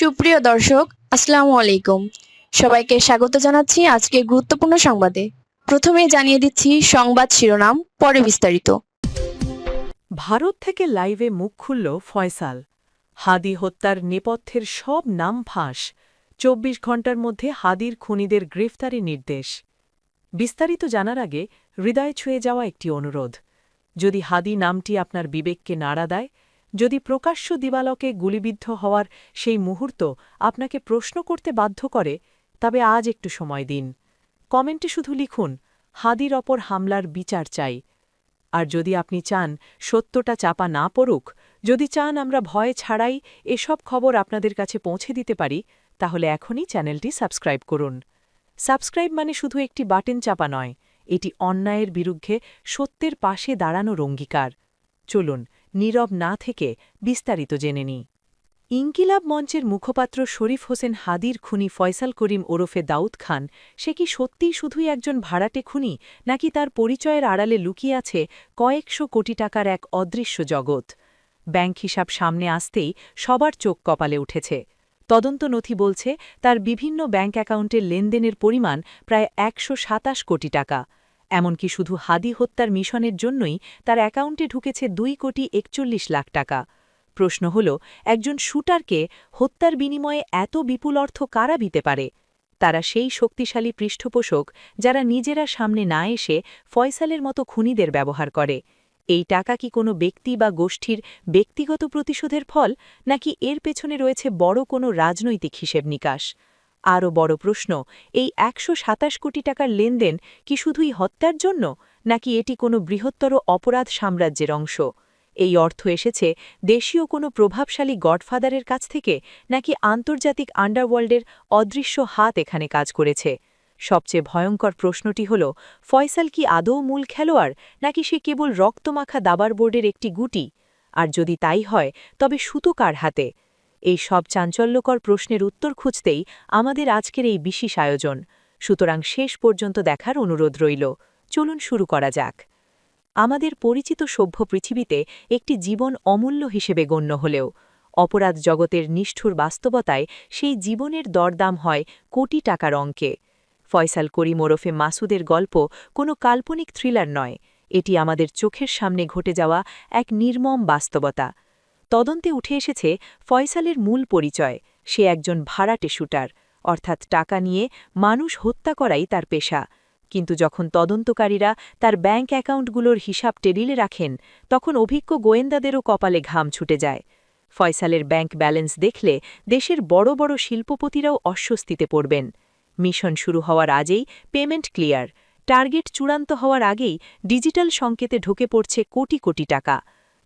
সুপ্রিয় দর্শক, আসসালামু আলাইকুম। সবাইকে স্বাগত জানাচ্ছি আজকে গুরুত্বপূর্ণ সংবাদে। প্রথমে জানিয়ে দিচ্ছি সংবাদ শিরোনাম, পরে বিস্তারিত। ভারত থেকে লাইভে মুখ খুলল ফয়সাল। হাদি হত্যার নেপথ্যের সব নাম ফাঁস। চব্বিশ ঘণ্টার মধ্যে হাদির খুনিদের গ্রেফতারি নির্দেশ। বিস্তারিত জানার আগে হৃদয় ছুঁয়ে যাওয়া একটি অনুরোধ। যদি হাদি নামটি আপনার বিবেককে নাড়া দেয় যদি প্রকাশ্য দিবালকে গুলিবিদ্ধ হওয়ার সেই মুহূর্ত আপনাকে প্রশ্ন করতে বাধ্য করে, তবে আজ একটু সময় দিন। কমেন্টে শুধু লিখুন, হাদির অপর হামলার বিচার চাই। আর যদি আপনি চান সত্যটা চাপা না পড়ুক, যদি চান আমরা ভয় ছাড়াই এসব খবর আপনাদের কাছে পৌঁছে দিতে পারি, তাহলে এখনই চ্যানেলটি সাবস্ক্রাইব করুন। সাবস্ক্রাইব মানে শুধু একটি বাটন চাপা নয়, এটি অন্যায়ের বিরুদ্ধে সত্যের পাশে দাঁড়ানোর অঙ্গীকার। চলুন নীরব না থেকে বিস্তারিত জেনে নিই। ইনকিলাব মঞ্চের মুখপাত্র শরীফ হোসেন হাদির খুনি ফয়সাল করিম ওরফে দাউদ খান, সে কি সত্যিই শুধুই একজন ভাড়াটে খুনি, নাকি তার পরিচয়ের আড়ালে লুকিয়ে আছে কয়েকশো কোটি টাকার এক অদৃশ্য জগৎ? ব্যাংক হিসাব সামনে আসতেই সবার চোখ কপালে উঠেছে। তদন্ত নথি বলছে, তার বিভিন্ন ব্যাংক অ্যাকাউন্টের লেনদেনের পরিমাণ প্রায় একশো সাতাশ কোটি টাকা। এমনকি শুধু হাদি হত্যার মিশনের জন্যই তার অ্যাকাউন্টে ঢুকেছে দুই কোটি একচল্লিশ লাখ টাকা। প্রশ্ন হল, একজন শুটারকে হত্যার বিনিময়ে এত বিপুল অর্থ কারা দিতে পারে? তারা সেই শক্তিশালী পৃষ্ঠপোষক যারা নিজেরা সামনে না এসে ফয়সালের মতো খুনিদের ব্যবহার করে। এই টাকা কি কোনো ব্যক্তি বা গোষ্ঠীর ব্যক্তিগত প্রতিশোধের ফল, নাকি এর পেছনে রয়েছে বড় কোনো রাজনৈতিক হিসেব নিকাশ? আরও বড় প্রশ্ন, এই একশো সাতাশ কোটি টাকার লেনদেন কি শুধুই হত্যার জন্য, নাকি এটি কোনো বৃহত্তর অপরাধ সাম্রাজ্যের অংশ? এই অর্থ এসেছে দেশীয় কোনো প্রভাবশালী গডফাদারের কাছ থেকে, নাকি আন্তর্জাতিক আন্ডারওয়ার্ল্ডের অদৃশ্য হাত এখানে কাজ করেছে? সবচেয়ে ভয়ঙ্কর প্রশ্নটি হল, ফয়সাল কি আদৌ মূল খেলোয়াড়, নাকি সে কেবল রক্তমাখা দাবার বোর্ডের একটি গুটি? আর যদি তাই হয়, তবে সুতো কার হাতে? এই সব চাঞ্চল্যকর প্রশ্নের উত্তর খুঁজতেই আমাদের আজকের এই বিশেষ আয়োজন। সুতরাং শেষ পর্যন্ত দেখার অনুরোধ রইল। চলুন শুরু করা যাক। আমাদের পরিচিত সভ্য পৃথিবীতে একটি জীবন অমূল্য হিসেবে গণ্য হলেও, অপরাধ জগতের নিষ্ঠুর বাস্তবতায় সেই জীবনের দরদাম হয় কোটি টাকার অঙ্কে। ফয়সাল করিম ওরফে মাসুদের গল্প কোনো কাল্পনিক থ্রিলার নয়। এটি আমাদের চোখের সামনে ঘটে যাওয়া এক নির্মম বাস্তবতা। তদন্তে উঠে এসেছে ফয়সালের মূল পরিচয়। সে একজন ভাড়াটে শুটার, অর্থাৎ টাকা নিয়ে মানুষ হত্যা করাই তার পেশা। কিন্তু যখন তদন্তকারীরা তার ব্যাংক অ্যাকাউন্টগুলোর হিসাব টেরিলে রাখেন, তখন অভিজ্ঞ গোয়েন্দাদেরও কপালে ঘাম ছুটে যায়। ফয়সালের ব্যাংক ব্যালেন্স দেখলে দেশের বড় বড় শিল্পপতিরাও অস্বস্তিতে পড়বেন। মিশন শুরু হওয়ার আগেই পেমেন্ট ক্লিয়ার। টার্গেট চূড়ান্ত হওয়ার আগেই ডিজিটাল সংকেতে ঢুকে পড়ছে কোটি কোটি টাকা।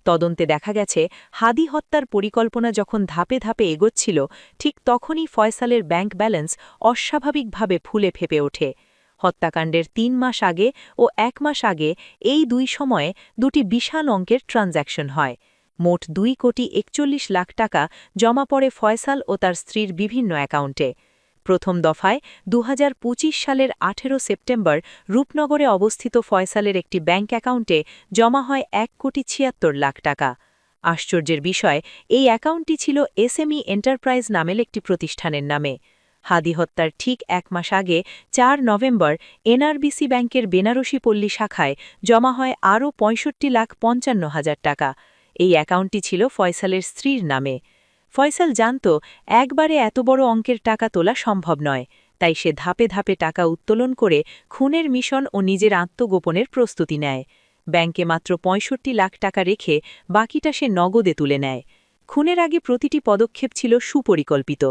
তদন্তে দেখা গেছে, হাদি হত্যার পরিকল্পনা যখন ধাপে ধাপে এগোচ্ছিল, ঠিক তখনই ফয়সালের ব্যাংক ব্যালেন্স অস্বাভাবিকভাবে ফুলে ফেপে ওঠে। হত্যাকাণ্ডের তিন মাস আগে ও এক মাস আগে এই দুই সময়ে দুটি বিশাল অঙ্কের ট্রানজ্যাকশন হয়। মোট দুই কোটি একচল্লিশ লাখ টাকা জমা পড়ে ফয়সাল ও তার স্ত্রীর বিভিন্ন অ্যাকাউন্টে। প্রথম দফায় দু হাজার পঁচিশ সালের আঠেরো সেপ্টেম্বর রূপনগরে অবস্থিত ফয়সালের একটি ব্যাংক অ্যাকাউন্টে জমা হয় এক কোটি ছিয়াত্তর লাখ টাকা। আশ্চর্যের বিষয়, এই অ্যাকাউন্টটি ছিল এসএমই এন্টারপ্রাইজ নামের একটি প্রতিষ্ঠানের নামে। হাদি হত্যার ঠিক এক মাস আগে, চার নভেম্বর, এনআরবিসি ব্যাংকের বেনারসি পল্লী শাখায় জমা হয় আরও পঁয়ষট্টি লাখ পঞ্চান্ন হাজার টাকা। এই অ্যাকাউন্টটি ছিল ফয়সালের স্ত্রীর নামে। ফয়সাল জানত, একবারে এত বড় অঙ্কের টাকা তোলা সম্ভব নয়, তাই সে ধাপে ধাপে টাকা উত্তোলন করে খুনের মিশন ও নিজের আত্মগোপনের প্রস্তুতি নেয়। ব্যাংকে মাত্র পঁয়ষট্টি লাখ টাকা রেখে বাকিটা সে নগদে তুলে নেয়। খুনের আগে প্রতিটি পদক্ষেপ ছিল সুপরিকল্পিত।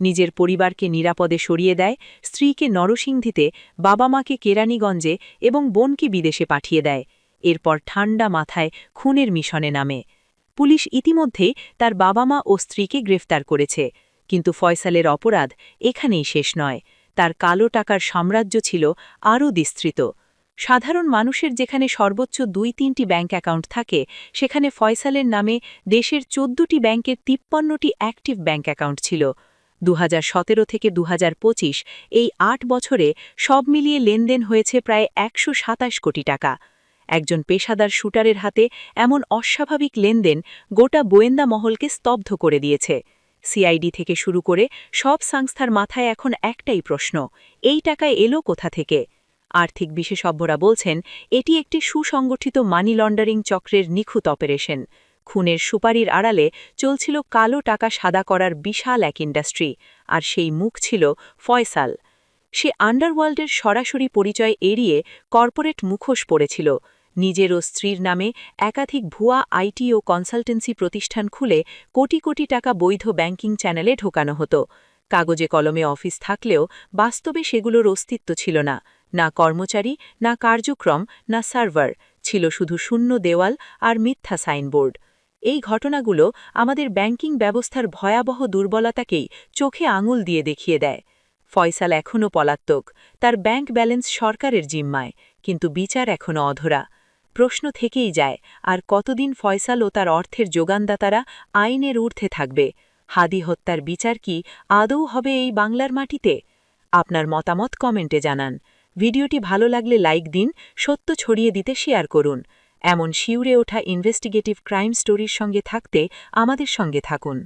নিজের পরিবারকে নিরাপদে সরিয়ে দেয়, স্ত্রীকে নরসিংদীতে বাবা মাকে কেরানীগঞ্জে এবং বোনকে বিদেশে পাঠিয়ে দেয়। এরপর ঠান্ডা মাথায় খুনের মিশনে নামে। পুলিশ ইতিমধ্যে তার বাবা মা ও স্ত্রীকে গ্রেফতার করেছে। কিন্তু ফয়সালের অপরাধ এখানেই শেষ নয়। তার কালো টাকার সাম্রাজ্য ছিল আরও বিস্তৃত। সাধারণ মানুষের যেখানে সর্বোচ্চ দুই তিনটি ব্যাংক অ্যাকাউন্ট থাকে, সেখানে ফয়সালের নামে দেশের চোদ্দটি ব্যাংকের তিপ্পান্নটি অ্যাক্টিভ ব্যাংক অ্যাকাউন্ট ছিল। দু হাজার সতেরো থেকে দুহাজার পঁচিশ এই আট বছরে সব মিলিয়ে লেনদেন হয়েছে প্রায় একশো সাতাশ কোটি টাকা। একজন পেশাদার শুটারের হাতে এমন অস্বাভাবিক লেনদেন গোটা গোয়েন্দা মহলকে স্তব্ধ করে দিয়েছে। সিআইডি থেকে শুরু করে সব সংস্থার মাথায় এখন একটাই প্রশ্ন, এই টাকা এলো কোথা থেকে? আর্থিক বিশেষজ্ঞরা বলছেন, এটি একটি সুসংগঠিত মানি লন্ডারিং চক্রের নিখুঁত অপারেশন। খুনের সুপারির আড়ালে চলছিল কালো টাকা সাদা করার বিশাল এক ইন্ডাস্ট্রি, আর সেই মুখ ছিল ফয়সাল। সে আন্ডারওয়ার্ল্ডের সরাসরি পরিচয় এড়িয়ে কর্পোরেট মুখোশ পড়েছিল। নিজের ও স্ত্রীর নামে একাধিক ভুয়া আইটি ও কনসালটেন্সি প্রতিষ্ঠান খুলে কোটি কোটি টাকা বৈধ ব্যাংকিং চ্যানেলে ঢোকানো হতো। কাগজে কলমে অফিস থাকলেও বাস্তবে সেগুলোর অস্তিত্ব ছিল না। না কর্মচারী, না কার্যক্রম, না সার্ভার, ছিল শুধু শূন্য দেওয়াল আর মিথ্যা সাইনবোর্ড। এই ঘটনাগুলো আমাদের ব্যাংকিং ব্যবস্থার ভয়াবহ দুর্বলতাকেই চোখে আঙুল দিয়ে দেখিয়ে দেয়। ফয়সাল এখনও পলাত্তক তার ব্যাংক ব্যালেন্স সরকারের জিম্মায়, কিন্তু বিচার এখনও অধরা। প্রশ্ন থেকেই যায়, আর কতদিন ফয়সাল ও তার অর্থের যোগানদাতারা আইনের ঊর্ধ্বে থাকবে? হাদি হত্যার বিচার কি আদৌ হবে এই বাংলার মাটিতে? আপনার মতামত কমেন্টে জানান। ভিডিওটি ভালো লাগলে লাইক দিন, সত্য ছড়িয়ে দিতে শেয়ার করুন। এমন শিউরে ওঠা ইনভেস্টিগেটিভ ক্রাইম স্টোরির সঙ্গে থাকতে আমাদের সঙ্গে থাকুন।